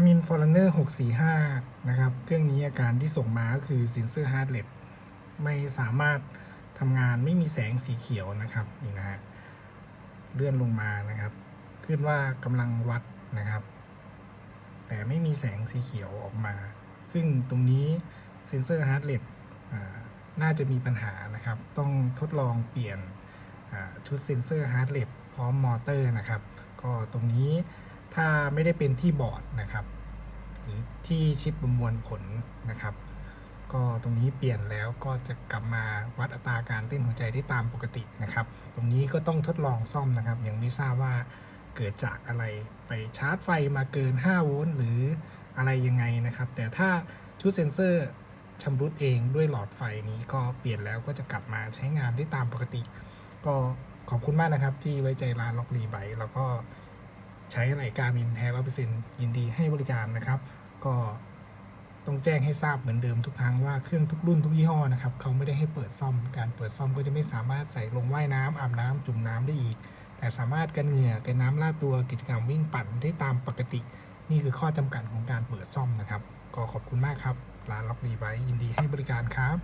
Garmin Forerunner 645 นะครับ เครื่องนี้อาการที่ส่งมาก็คือ Sensor Heart Rate ไม่สามารถทำงานไม่มีแสงสีเขียวนะครับนี่นะฮะเลื่อนลงมานะครับ ขึ้นว่ากำลังวัดนะครับ แต่ไม่มีแสงสีเขียวออกมา ซึ่งตรงนี้ Sensor Heart Rate อ่าน่าจะมีปัญหานะครับ ต้องทดลองเปลี่ยนชุดเซนเซอร์ Heart Rate พร้อมมอเตอร์นะครับ ก็ตรงนี้ ถ้าไม่ได้เป็นที่บอร์ดนะครับ หรือที่ชิปประมวลผลนะครับ ก็ตรงนี้เปลี่ยนแล้วก็จะกลับมาวัดอัตราการเต้นหัวใจได้ตามปกตินะครับ ตรงนี้ก็ต้องทดลองซ่อมนะครับ ยังไม่ทราบว่าเกิดจากอะไรไปชาร์จไฟมาเกิน 5 โวลต์หรืออะไรยังไงนะครับ แต่ถ้าชุดเซ็นเซอร์ชำรุดเองด้วยหลอดไฟนี้ก็เปลี่ยนแล้วก็จะกลับมาใช้งานได้ตามปกติ ก็ขอบคุณมากนะครับที่ไว้ใจร้านล็อกรีไบแล้วก็ ใช้อะไหลการมินแท้ร้อยเปอร์เซ็นต์ยินดีให้บริการนะครับ ก็ต้องแจ้งให้ทราบเหมือนเดิมทุกครั้งว่าเครื่องทุกรุ่นทุกยี่ห้อนะครับเขาไม่ได้ให้เปิดซ่อมการเปิดซ่อมก็จะไม่สามารถใส่ลงว่ายน้ำอาบน้ำจุ่มน้ำได้อีก แต่สามารถกันเหงื่อกันน้ำลาดตัวกิจกรรมวิ่งปั่นได้ตามปกติ นี่คือข้อจำกัดของการเปิดซ่อมนะครับ ก็ขอบคุณมากครับร้านล็อกรีไบยินดีให้บริการครับ